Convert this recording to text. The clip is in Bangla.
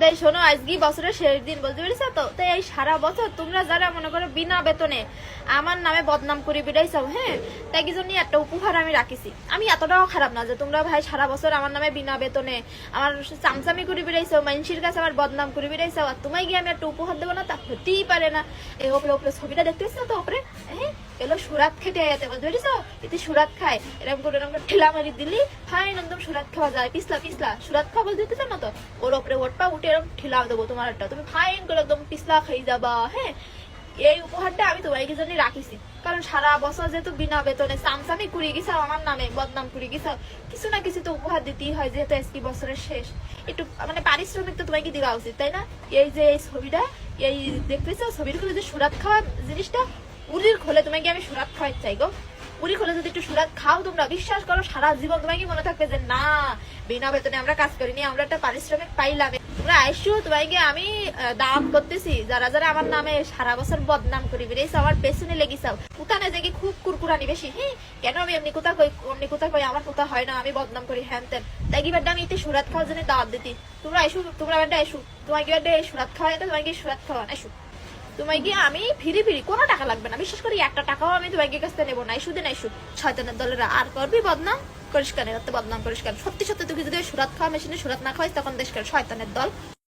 তাই শোনো আজকে বছরের শেষ দিন বলতে পেরেছ তো? তাই এই সারা বছর তোমরা যারা মনে করো বিনা বেতনে আমার নামে বদনাম করে বেড়াইছো হ্যাঁ? তাই কি জন্য একটা উপহার আমি রাখিছি। আমি এতটাও খারাপ না যে তোমরা ভাই সারা বছর আমার নামে বিনা বেতনে আমার চামচামি করে বেড়াইছো মানুষের কাছে আমার বদনাম করে বেড়াইছো আর তোমায় গিয়ে আমি একটা উপহার দেবো না তা হতেই পারে না। এই ওপরে ওপরে ছবিটা দেখতে পাচ্ছ তো ওপরে? হ্যাঁ? এলো সুরাত খেতে যেতে বলতে পেরেছ? এতে সুরাত খায়। এরকম করে এরকম করে ঠেলা মারি দিলি, ফাইন একদম সুরাত খাওয়া যায়, পিছলা পিছলা। সুরাত খাওয়া বলতে না তো? ওর ওপরে ওটপা উঠে এরকম ঠেলা দেবো তোমার একটা। তুমি ফাইন করে একদম পিছলা খাই যাবা হ্যাঁ? এই উপহারটা আমি তোমাকে জন্য রাখিছি। কারণ সারা বছর যেহেতু বিনা বেতনে সামসামি করে গেছাও, আমার নামে বদনাম করে গেছাও, কিছু না কিছু তো উপহার দিতেই হয় যেহেতু আজকে বছরের শেষ। একটু মানে পারিশ্রমিক তো তোমাকে দেওয়া উচিত, তাই না? এই যে এই ছবিটা, এই দেখতেছো ছবির খুলে যে সুরাত খাওয়া জিনিসটা উরির খোলে তোমাকে আমি সুরাত খাওয়াই চাই গো? উরি খোলে যদি একটু সুরাত খাও তোমরা, বিশ্বাস করো সারা জীবন তোমাকে মনে থাকবে যে না, বিনা বেতনে আমরা কাজ করিনি, আমরা একটা পারিশ্রমিক পাইলাম। তোমাকে আমি দাওয়াত করতেছি। যারা যারা আমার নামে সারা বছর বদনাম করি বেরিয়েছে আমার পেছনে লেগেছাও যে খুব কুরকুরানি বেশি হ্যাঁ কেন আমি এমনি কোথা কই কোথা কই, আমার কোথা হয় না, আমি বদনাম করি, হ্যান তেন তাই কি বাড্ডা আমি এতে সুরাত খাওয়ার জন্য দাওয়াত দিতি? তোমরা আইসু তোমরা বাড্ডা আইসু তোমাকে সুরাত খাওয়াই তোমাকে সুরাত আইসু তোমায় গিয়ে আমি ফিরি ফিরি, কোনো টাকা লাগবে না। বিশেষ করে একটা টাকাও আমি তোমাকে কাছ থেকে নেব না। ইস্যু দিন ইস্যু শয়তানের দলেরা, আর করবি বদনাম? কেন এত বদনাম পরিষ্কার। সত্যি সত্যি তুই যদি সুরাত খাওয়া মেশিনে সুরাত না খাওয়াই, তখন দেশকে শয়তানের দল।